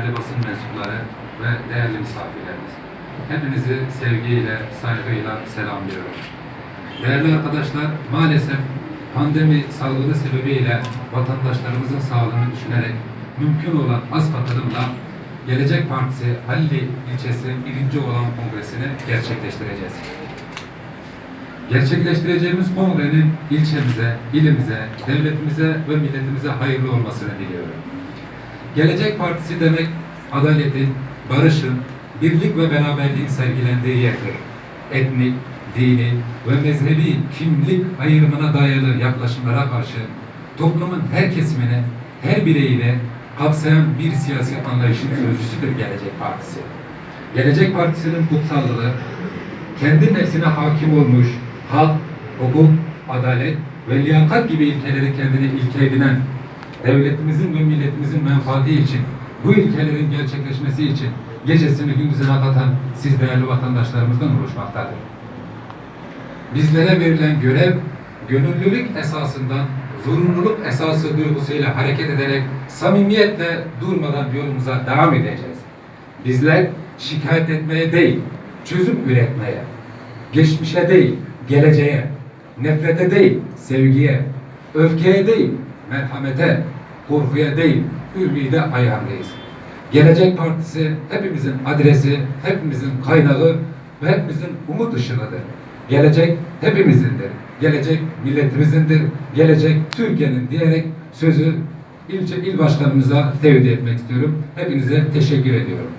değerli basın mensupları ve değerli misafirlerimiz. Hepinizi sevgiyle, saygıyla selamlıyorum. Değerli arkadaşlar, maalesef pandemi salgını sebebiyle vatandaşlarımızın sağlığını düşünerek mümkün olan az katılımla Gelecek Partisi Halli ilçesi birinci olan kongresini gerçekleştireceğiz. Gerçekleştireceğimiz kongrenin ilçemize, ilimize, devletimize ve milletimize hayırlı olmasını diliyorum. Gelecek Partisi demek adaletin, barışın, birlik ve beraberliğin sergilendiği yerdir. Etnik, dini ve mezhebi kimlik ayrımına dayalı yaklaşımlara karşı toplumun her kesimine, her bireyine kapsayan bir siyasi anlayışın sözcüsüdür Gelecek Partisi. Gelecek Partisi'nin kutsallığı, kendi nefsine hakim olmuş hak, hukuk, adalet ve liyakat gibi ilkeleri kendine ilke edinen devletimizin ve milletimizin menfaati için bu ilkelerin gerçekleşmesi için gecesini gündüzüne katan siz değerli vatandaşlarımızdan oluşmaktadır. Bizlere verilen görev gönüllülük esasından zorunluluk esası duygusuyla hareket ederek samimiyetle durmadan yolumuza devam edeceğiz. Bizler şikayet etmeye değil, çözüm üretmeye, geçmişe değil, geleceğe, nefrete değil, sevgiye, öfkeye değil, merhamete, korkuya değil, ümide ayarlıyız. Gelecek Partisi hepimizin adresi, hepimizin kaynağı ve hepimizin umut ışığıdır. Gelecek hepimizindir. Gelecek milletimizindir. Gelecek Türkiye'nin diyerek sözü ilçe il başkanımıza tevdi etmek istiyorum. Hepinize teşekkür ediyorum.